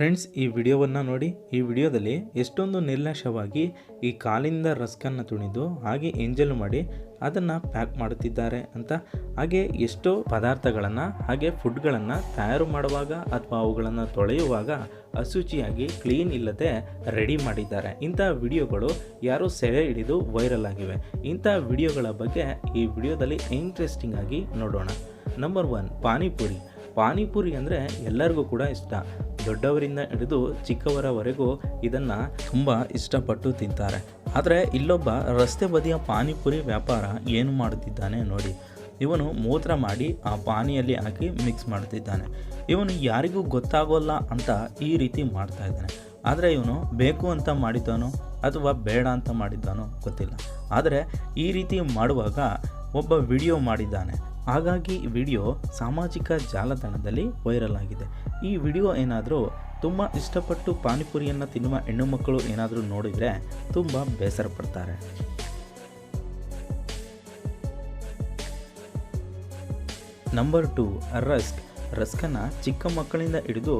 Friends, ಈ ವಿಡಿಯೋವನ್ನು ನೋಡಿ. ಈ ವಿಡಿಯೋದಲ್ಲಿ ಎಷ್ಟೊಂದು ನಿರ್ಲಕ್ಷ್ಯವಾಗಿ ಈ ಕಾಲಿಂದ ರಸ್ಕನ್ನು ತುಣಿದು ಹಾಗೆ ಎಂಜಲ್ ಮಾಡಿ ಅದನ್ನು ಪ್ಯಾಕ್ ಮಾಡುತ್ತಿದ್ದಾರೆ ಅಂತ. ಹಾಗೆ ಎಷ್ಟೋ ಪದಾರ್ಥಗಳನ್ನು, ಹಾಗೆ ಫುಡ್ಗಳನ್ನು ತಯಾರು ಮಾಡುವಾಗ ಅಥವಾ ಅವುಗಳನ್ನು ತೊಳೆಯುವಾಗ ಅಶುಚಿಯಾಗಿ, ಕ್ಲೀನ್ ಇಲ್ಲದೆ ರೆಡಿ ಮಾಡಿದ್ದಾರೆ. ಇಂಥ ವಿಡಿಯೋಗಳು ಯಾರು ಸೆರೆ ಹಿಡಿದು ವೈರಲ್ ಆಗಿವೆ. ಇಂಥ ವಿಡಿಯೋಗಳ ಬಗ್ಗೆ ಈ ವಿಡಿಯೋದಲ್ಲಿ ಇಂಟ್ರೆಸ್ಟಿಂಗ್ ಆಗಿ ನೋಡೋಣ. Number one, panipuri. ಪಾನಿಪುರಿ ಅಂದರೆ ಎಲ್ಲರಿಗೂ ಕೂಡ ಇಷ್ಟ. ದೊಡ್ಡವರಿಂದ ಹಿಡಿದು ಚಿಕ್ಕವರವರೆಗೂ ಇದನ್ನು ತುಂಬ ಇಷ್ಟಪಟ್ಟು ತಿಂತಾರೆ. ಆದರೆ ಇಲ್ಲೊಬ್ಬ ರಸ್ತೆ ಬದಿಯ ಪಾನಿಪುರಿ ವ್ಯಾಪಾರ ಏನು ಮಾಡುತ್ತಿದ್ದಾನೆ ನೋಡಿ. ಇವನು ಮೂತ್ರ ಮಾಡಿ ಆ ಪಾನಿಯಲ್ಲಿ ಹಾಕಿ ಮಿಕ್ಸ್ ಮಾಡ್ತಿದ್ದಾನೆ ಇವನು ಯಾರಿಗೂ ಗೊತ್ತಾಗೋಲ್ಲ ಅಂತ ಈ ರೀತಿ ಮಾಡ್ತಾ ಇದ್ದಾನೆ. ಆದರೆ ಇವನು ಬೇಕು ಅಂತ ಮಾಡಿದ್ದಾನೋ ಅಥವಾ ಬೇಡ ಅಂತ ಮಾಡಿದ್ದಾನೋ ಗೊತ್ತಿಲ್ಲ. ಆದರೆ ಈ ರೀತಿ ಮಾಡುವಾಗ ಒಬ್ಬ ವಿಡಿಯೋ ಮಾಡಿದ್ದಾನೆ. ಹಾಗಾಗಿ ವಿಡಿಯೋ ಸಾಮಾಜಿಕ ಜಾಲತಾಣದಲ್ಲಿ ವೈರಲ್ ಆಗಿದೆ. ಈ ವಿಡಿಯೋ ಏನಾದರೂ ತುಂಬ ಇಷ್ಟಪಟ್ಟು ಪಾನಿಪುರಿಯನ್ನು ತಿನ್ನುವ ಹೆಣ್ಣು ಮಕ್ಕಳು ಏನಾದರೂ ನೋಡಿದರೆ ತುಂಬ ಬೇಸರ ಪಡ್ತಾರೆ. ನಂಬರ್ ಟು ರಸ್ಕ್ ರಸ್ಕನ್ನು ಚಿಕ್ಕ ಮಕ್ಕಳಿಂದ ಹಿಡಿದು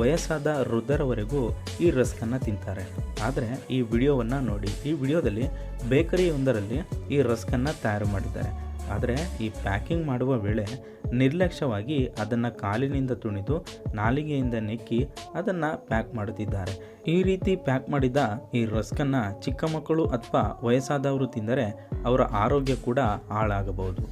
ವಯಸ್ಸಾದ ವೃದ್ಧರವರೆಗೂ ಈ ರಸ್ಕನ್ನು ತಿಂತಾರೆ. ಆದರೆ ಈ ವಿಡಿಯೋವನ್ನು ನೋಡಿ, ಈ ವಿಡಿಯೋದಲ್ಲಿ ಬೇಕರಿಯೊಂದರಲ್ಲಿ ಈ ರಸ್ಕನ್ನು ತಯಾರು ಮಾಡಿದ್ದಾರೆ. ಆದರೆ ಈ ಪ್ಯಾಕಿಂಗ್ ಮಾಡುವ ವೇಳೆ ನಿರ್ಲಕ್ಷ್ಯವಾಗಿ ಅದನ್ನು ಕಾಲಿನಿಂದ ತುಣಿದು ನಾಲಿಗೆಯಿಂದ ನೆಕ್ಕಿ ಅದನ್ನು ಪ್ಯಾಕ್ ಮಾಡುತ್ತಿದ್ದಾರೆ. ಈ ರೀತಿ ಪ್ಯಾಕ್ ಮಾಡಿದ ಈ ರಸ್ಕನ್ನು ಚಿಕ್ಕ ಮಕ್ಕಳು ಅಥವಾ ವಯಸ್ಸಾದವರು ತಿಂದರೆ ಅವರ ಆರೋಗ್ಯ ಕೂಡ ಹಾಳಾಗಬಹುದು.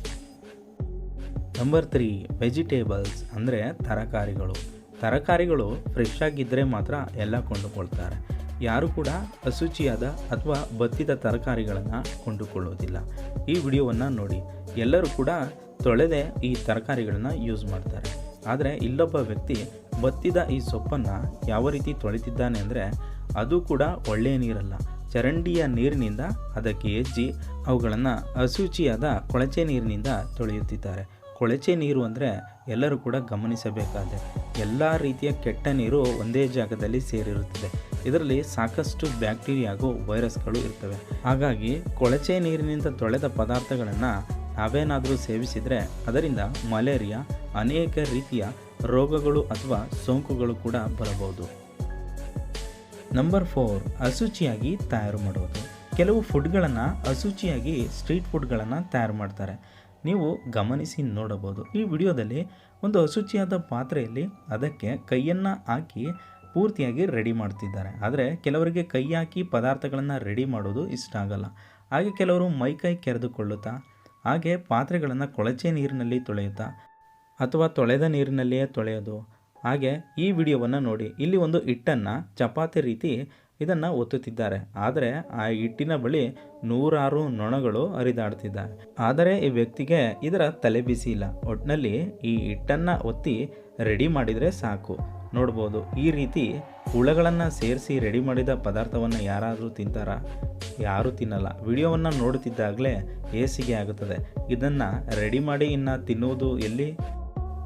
ನಂಬರ್ ತ್ರೀ ವೆಜಿಟೇಬಲ್ಸ್ ಅಂದರೆ ತರಕಾರಿಗಳು. ತರಕಾರಿಗಳು ಫ್ರೆಶ್ ಆಗಿದ್ದರೆ ಮಾತ್ರ ಎಲ್ಲ ಕೊಂಡುಕೊಳ್ತಾರೆ. ಯಾರು ಕೂಡ ಅಶುಚಿಯಾದ ಅಥವಾ ಬತ್ತಿದ ತರಕಾರಿಗಳನ್ನು ಕೊಂಡುಕೊಳ್ಳೋದಿಲ್ಲ. ಈ ವಿಡಿಯೋವನ್ನು ನೋಡಿ. ಎಲ್ಲರೂ ಕೂಡ ತೊಳೆದೇ ಈ ತರಕಾರಿಗಳನ್ನು ಯೂಸ್ ಮಾಡ್ತಾರೆ. ಆದರೆ ಇಲ್ಲೊಬ್ಬ ವ್ಯಕ್ತಿ ಬತ್ತಿದ ಈ ಸೊಪ್ಪನ್ನು ಯಾವ ರೀತಿ ತೊಳಿತಿದ್ದಾನೆ ಅಂದರೆ ಅದು ಕೂಡ ಒಳ್ಳೆಯ ನೀರಲ್ಲ. ಚರಂಡಿಯ ನೀರಿನಿಂದ ಅದಕ್ಕೆ ಎಜ್ಜಿ ಅವುಗಳನ್ನು ಅಶುಚಿಯಾದ ಕೊಳಚೆ ನೀರಿನಿಂದ ತೊಳೆಯುತ್ತಿದ್ದಾರೆ. ಕೊಳಚೆ ನೀರು ಅಂದರೆ ಎಲ್ಲರೂ ಕೂಡ ಗಮನಿಸಬೇಕಾದ ಎಲ್ಲ ರೀತಿಯ ಕೆಟ್ಟ ನೀರು ಒಂದೇ ಜಾಗದಲ್ಲಿ ಸೇರಿರುತ್ತದೆ. ಇದರಲ್ಲಿ ಸಾಕಷ್ಟು ಬ್ಯಾಕ್ಟೀರಿಯಾ ಹಾಗೂ ವೈರಸ್ಗಳು ಇರ್ತವೆ. ಹಾಗಾಗಿ ಕೊಳಚೆ ನೀರಿನಿಂದ ತೊಳೆದ ಪದಾರ್ಥಗಳನ್ನು ನಾವೇನಾದರೂ ಸೇವಿಸಿದರೆ ಅದರಿಂದ ಮಲೇರಿಯಾ, ಅನೇಕ ರೀತಿಯ ರೋಗಗಳು ಅಥವಾ ಸೋಂಕುಗಳು ಕೂಡ ಬರಬಹುದು. ನಂಬರ್ ಫೋರ್ ಅಶುಚಿಯಾಗಿ ತಯಾರು ಮಾಡೋದು ಕೆಲವು ಫುಡ್ಗಳನ್ನು ಅಶುಚಿಯಾಗಿ ಸ್ಟ್ರೀಟ್ ಫುಡ್ಗಳನ್ನು ತಯಾರು ಮಾಡ್ತಾರೆ. ನೀವು ಗಮನಿಸಿ ನೋಡಬಹುದು. ಈ ವಿಡಿಯೋದಲ್ಲಿ ಒಂದು ಅಶುಚಿಯಾದ ಪಾತ್ರೆಯಲ್ಲಿ ಅದಕ್ಕೆ ಕೈಯನ್ನು ಹಾಕಿ ಪೂರ್ತಿಯಾಗಿ ರೆಡಿ ಮಾಡ್ತಿದ್ದಾರೆ. ಆದರೆ ಕೆಲವರಿಗೆ ಕೈ ಹಾಕಿ ಪದಾರ್ಥಗಳನ್ನು ರೆಡಿ ಮಾಡೋದು ಇಷ್ಟ ಆಗಲ್ಲ. ಹಾಗೆ ಕೆಲವರು ಮೈಕೈ ಕೆರೆದುಕೊಳ್ಳುತ್ತಾ, ಹಾಗೆ ಪಾತ್ರೆಗಳನ್ನು ಕೊಳಚೆ ನೀರಿನಲ್ಲಿ ತೊಳೆಯುತ್ತಾ ಅಥವಾ ತೊಳೆದ ನೀರಿನಲ್ಲಿಯೇ ತೊಳೆಯೋದು. ಹಾಗೆ ಈ ವಿಡಿಯೋವನ್ನು ನೋಡಿ, ಇಲ್ಲಿ ಒಂದು ಹಿಟ್ಟನ್ನು ಚಪಾತಿ ರೀತಿ ಇದನ್ನು ಒತ್ತುತ್ತಿದ್ದಾರೆ. ಆದರೆ ಆ ಹಿಟ್ಟಿನ ಬಳಿ ನೂರಾರು ನೊಣಗಳು ಹರಿದಾಡ್ತಿದ್ದಾರೆ. ಆದರೆ ಈ ವ್ಯಕ್ತಿಗೆ ಇದರ ತಲೆ ಬಿಸಿ ಇಲ್ಲ. ಒಟ್ಟಿನಲ್ಲಿ ಈ ಹಿಟ್ಟನ್ನು ಒತ್ತಿ ರೆಡಿ ಮಾಡಿದರೆ ಸಾಕು. ನೋಡ್ಬೋದು. ಈ ರೀತಿ ಹುಳಗಳನ್ನು ಸೇರಿಸಿ ರೆಡಿ ಮಾಡಿದ ಪದಾರ್ಥವನ್ನು ಯಾರಾದರೂ ತಿಂತಾರ? ಯಾರೂ ತಿನ್ನಲ್ಲ. ವಿಡಿಯೋವನ್ನು ನೋಡುತ್ತಿದ್ದಾಗಲೇ ಏಸಿಗೆ ಆಗುತ್ತದೆ. ಇದನ್ನು ರೆಡಿ ಮಾಡಿ ಇನ್ನು ತಿನ್ನುವುದು ಎಲ್ಲಿ?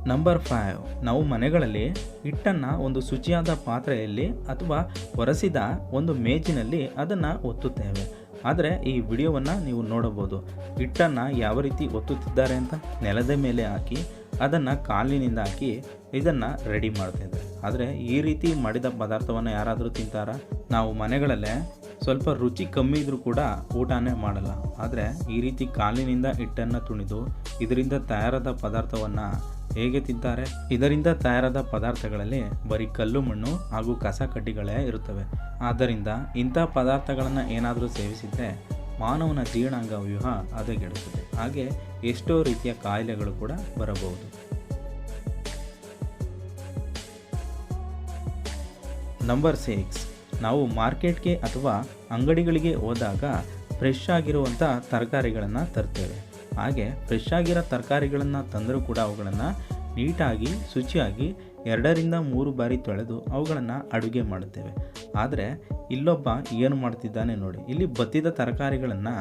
ನಂಬರ್ ಫೈವ್ ನಾವು ಮನೆಗಳಲ್ಲಿ ಹಿಟ್ಟನ್ನು ಒಂದು ಶುಚಿಯಾದ ಪಾತ್ರೆಯಲ್ಲಿ ಅಥವಾ ಒರೆಸಿದ ಒಂದು ಮೇಜಿನಲ್ಲಿ ಅದನ್ನು ಒತ್ತುತ್ತೇವೆ. ಆದರೆ ಈ ವಿಡಿಯೋವನ್ನು ನೀವು ನೋಡಬಹುದು. ಹಿಟ್ಟನ್ನು ಯಾವ ರೀತಿ ಒತ್ತುತ್ತಿದ್ದಾರೆ ಅಂತ ನೆಲದ ಮೇಲೆ ಹಾಕಿ, ಅದನ್ನು ಕಾಲಿನಿಂದ ಹಾಕಿ, ಇದನ್ನು ರೆಡಿ ಮಾಡ್ತಾಯಿದ್ದಾರೆ ಆದರೆ ಈ ರೀತಿ ಮಾಡಿದ ಪದಾರ್ಥವನ್ನು ಯಾರಾದರೂ ತಿಂತಾರಾ? ನಾವು ಮನೆಗಳಲ್ಲೇ ಸ್ವಲ್ಪ ರುಚಿ ಕಮ್ಮಿ ಇದ್ದರೂ ಕೂಡ ಊಟನೇ ಮಾಡಲ್ಲ. ಆದರೆ ಈ ರೀತಿ ಕಾಲಿನಿಂದ ಹಿಟ್ಟನ್ನು ತುಣಿದು ಇದರಿಂದ ತಯಾರಾದ ಪದಾರ್ಥವನ್ನು ಹೇಗೆ ತಿಂತಾರೆ? ಇದರಿಂದ ತಯಾರಾದ ಪದಾರ್ಥಗಳಲ್ಲಿ ಬರೀ ಕಲ್ಲು ಮಣ್ಣು ಹಾಗೂ ಕಸ ಕಡ್ಡಿಗಳೇ ಇರುತ್ತವೆ. ಆದ್ದರಿಂದ ಇಂಥ ಪದಾರ್ಥಗಳನ್ನು ಏನಾದರೂ ಸೇವಿಸಿದರೆ ಮಾನವನ ಜೀರ್ಣಾಂಗ ವ್ಯೂಹ ಹದಗೆಡುತ್ತದೆ. ಹಾಗೆ ಎಷ್ಟೋ ರೀತಿಯ ಕಾಯಿಲೆಗಳು ಕೂಡ ಬರಬಹುದು. ನಂಬರ್ ಸಿಕ್ಸ್ ನಾವು ಮಾರ್ಕೆಟ್ಗೆ ಅಥವಾ ಅಂಗಡಿಗಳಿಗೆ ಹೋದಾಗ ಫ್ರೆಶ್ ಆಗಿರುವಂಥ ತರಕಾರಿಗಳನ್ನು ತರ್ತೇವೆ. ಹಾಗೆ ಫ್ರೆಶ್ ಆಗಿರೋ ತರಕಾರಿಗಳನ್ನು ತಂದರೂ ಕೂಡ ಅವುಗಳನ್ನು ನೀಟಾಗಿ, ಶುಚಿಯಾಗಿ ಎರಡರಿಂದ ಮೂರು ಬಾರಿ ತೊಳೆದು ಅವುಗಳನ್ನು ಅಡುಗೆ ಮಾಡುತ್ತೇವೆ. ಆದರೆ ಇಲ್ಲೊಬ್ಬ ಏನು ಮಾಡ್ತಿದ್ದಾನೆ ನೋಡಿ, ಇಲ್ಲಿ ಬತ್ತಿದ ತರಕಾರಿಗಳನ್ನು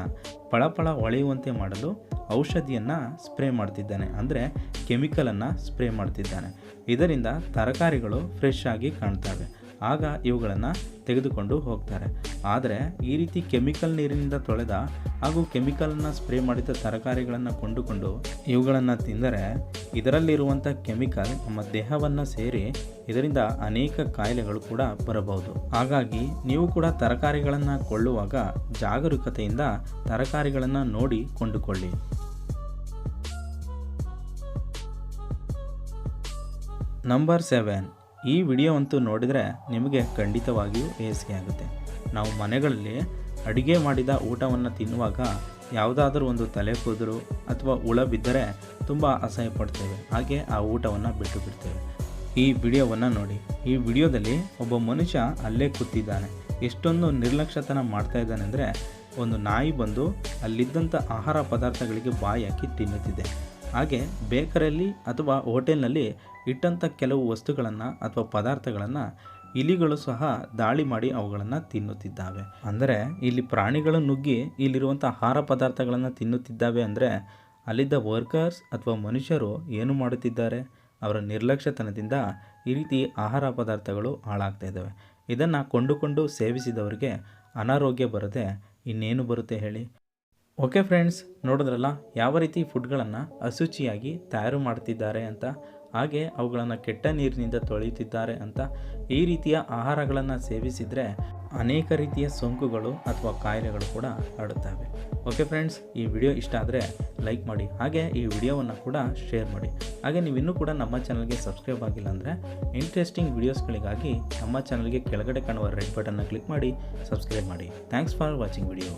ಪಳಪಳ ಹೊಳೆಯುವಂತೆ ಮಾಡಲು ಔಷಧಿಯನ್ನು ಸ್ಪ್ರೇ ಮಾಡ್ತಿದ್ದಾನೆ. ಅಂದರೆ ಕೆಮಿಕಲನ್ನು ಸ್ಪ್ರೇ ಮಾಡ್ತಿದ್ದಾನೆ. ಇದರಿಂದ ತರಕಾರಿಗಳು ಫ್ರೆಶ್ ಆಗಿ ಕಾಣ್ತವೆ. ಆಗ ಇವುಗಳನ್ನು ತೆಗೆದುಕೊಂಡು ಹೋಗ್ತಾರೆ. ಆದರೆ ಈ ರೀತಿ ಕೆಮಿಕಲ್ ನೀರಿನಿಂದ ತೊಳೆದ ಹಾಗೂ ಕೆಮಿಕಲನ್ನು ಸ್ಪ್ರೇ ಮಾಡಿದ ತರಕಾರಿಗಳನ್ನು ಕೊಂಡುಕೊಂಡು ಇವುಗಳನ್ನು ತಿಂದರೆ ಇದರಲ್ಲಿರುವಂಥ ಕೆಮಿಕಲ್ ನಮ್ಮ ದೇಹವನ್ನು ಸೇರಿ ಇದರಿಂದ ಅನೇಕ ಕಾಯಿಲೆಗಳು ಕೂಡ ಬರಬಹುದು. ಹಾಗಾಗಿ ನೀವು ಕೂಡ ತರಕಾರಿಗಳನ್ನು ಕೊಳ್ಳುವಾಗ ಜಾಗರೂಕತೆಯಿಂದ ತರಕಾರಿಗಳನ್ನು ನೋಡಿ ಕೊಂಡುಕೊಳ್ಳಿ. ನಂಬರ್ ಸೆವೆನ್ ಈ ವಿಡಿಯೋ ಅಂತೂ ನೋಡಿದರೆ ನಿಮಗೆ ಖಂಡಿತವಾಗಿಯೂ ಏಸಿಗೆ ಆಗುತ್ತೆ. ನಾವು ಮನೆಗಳಲ್ಲಿ ಅಡುಗೆ ಮಾಡಿದ ಊಟವನ್ನು ತಿನ್ನುವಾಗ ಯಾವುದಾದ್ರೂ ಒಂದು ತಲೆ ಕೂದರು ಅಥವಾ ಹುಳ ಬಿದ್ದರೆ ತುಂಬ ಅಸಹ್ಯ ಪಡ್ತೇವೆ. ಹಾಗೆ ಆ ಊಟವನ್ನು ಬಿಟ್ಟು ಬಿಡ್ತೇವೆ. ಈ ವಿಡಿಯೋವನ್ನು ನೋಡಿ. ಈ ವಿಡಿಯೋದಲ್ಲಿ ಒಬ್ಬ ಮನುಷ್ಯ ಅಲ್ಲೇ ಕೂತಿದ್ದಾನೆ. ಎಷ್ಟೊಂದು ನಿರ್ಲಕ್ಷ್ಯತನ ಮಾಡ್ತಾ ಇದ್ದಾನೆ ಅಂದರೆ ಒಂದು ನಾಯಿ ಬಂದು ಅಲ್ಲಿದ್ದಂಥ ಆಹಾರ ಪದಾರ್ಥಗಳಿಗೆ ಬಾಯಿ ಹಾಕಿ ತಿನ್ನುತ್ತಿದೆ. ಹಾಗೆ ಬೇಕರಲ್ಲಿ ಅಥವಾ ಹೋಟೆಲ್ನಲ್ಲಿ ಇಟ್ಟಂಥ ಕೆಲವು ವಸ್ತುಗಳನ್ನು ಅಥವಾ ಪದಾರ್ಥಗಳನ್ನು ಇಲಿಗಳು ಸಹ ದಾಳಿ ಮಾಡಿ ಅವುಗಳನ್ನು ತಿನ್ನುತ್ತಿದ್ದಾವೆ. ಅಂದರೆ ಇಲ್ಲಿ ಪ್ರಾಣಿಗಳು ನುಗ್ಗಿ ಇಲ್ಲಿರುವಂಥ ಆಹಾರ ಪದಾರ್ಥಗಳನ್ನು ತಿನ್ನುತ್ತಿದ್ದಾವೆ ಅಂದರೆ ಅಲ್ಲಿದ್ದ ವರ್ಕರ್ಸ್ ಅಥವಾ ಮನುಷ್ಯರು ಏನು ಮಾಡುತ್ತಿದ್ದಾರೆ? ಅವರ ನಿರ್ಲಕ್ಷ್ಯತನದಿಂದ ಈ ರೀತಿ ಆಹಾರ ಪದಾರ್ಥಗಳು ಹಾಳಾಗ್ತಾ ಇದ್ದಾವೆ. ಇದನ್ನು ಕೊಂಡುಕೊಂಡು ಸೇವಿಸಿದವರಿಗೆ ಅನಾರೋಗ್ಯ ಬರದೆ ಇನ್ನೇನು ಬರುತ್ತೆ ಹೇಳಿ? ಓಕೆ ಫ್ರೆಂಡ್ಸ್, ನೋಡಿದ್ರಲ್ಲ? ಯಾವ ರೀತಿ ಫುಡ್ಗಳನ್ನು ಅಶುಚಿಯಾಗಿ ತಯಾರು ಮಾಡ್ತಿದ್ದಾರೆ ಅಂತ? ಹಾಗೆ ಅವುಗಳನ್ನು ಕೆಟ್ಟ ನೀರಿನಿಂದ ತೊಳೆಯುತ್ತಿದ್ದಾರೆ ಅಂತ? ಈ ರೀತಿಯ ಆಹಾರಗಳನ್ನು ಸೇವಿಸಿದರೆ ಅನೇಕ ರೀತಿಯ ಸೋಂಕುಗಳು ಅಥವಾ ಕಾಯಿಲೆಗಳು ಕೂಡ ಆಡುತ್ತವೆ ಓಕೆ ಫ್ರೆಂಡ್ಸ್, ಈ ವಿಡಿಯೋ ಇಷ್ಟ ಆದರೆ ಲೈಕ್ ಮಾಡಿ, ಹಾಗೆ ಈ ವಿಡಿಯೋವನ್ನು ಕೂಡ ಶೇರ್ ಮಾಡಿ. ಹಾಗೆ ನೀವು ಇನ್ನೂ ಕೂಡ ನಮ್ಮ ಚಾನಲ್ಗೆ ಸಬ್ಸ್ಕ್ರೈಬ್ ಆಗಿಲ್ಲ ಅಂದರೆ ಇಂಟ್ರೆಸ್ಟಿಂಗ್ ವಿಡಿಯೋಸ್ಗಳಿಗಾಗಿ ನಮ್ಮ ಚಾನಲ್ಗೆ ಕೆಳಗಡೆ ಕಾಣುವ ರೆಡ್ ಬಟನ್ನ ಕ್ಲಿಕ್ ಮಾಡಿ, ಸಬ್ಸ್ಕ್ರೈಬ್ ಮಾಡಿ. Thanks for watching video.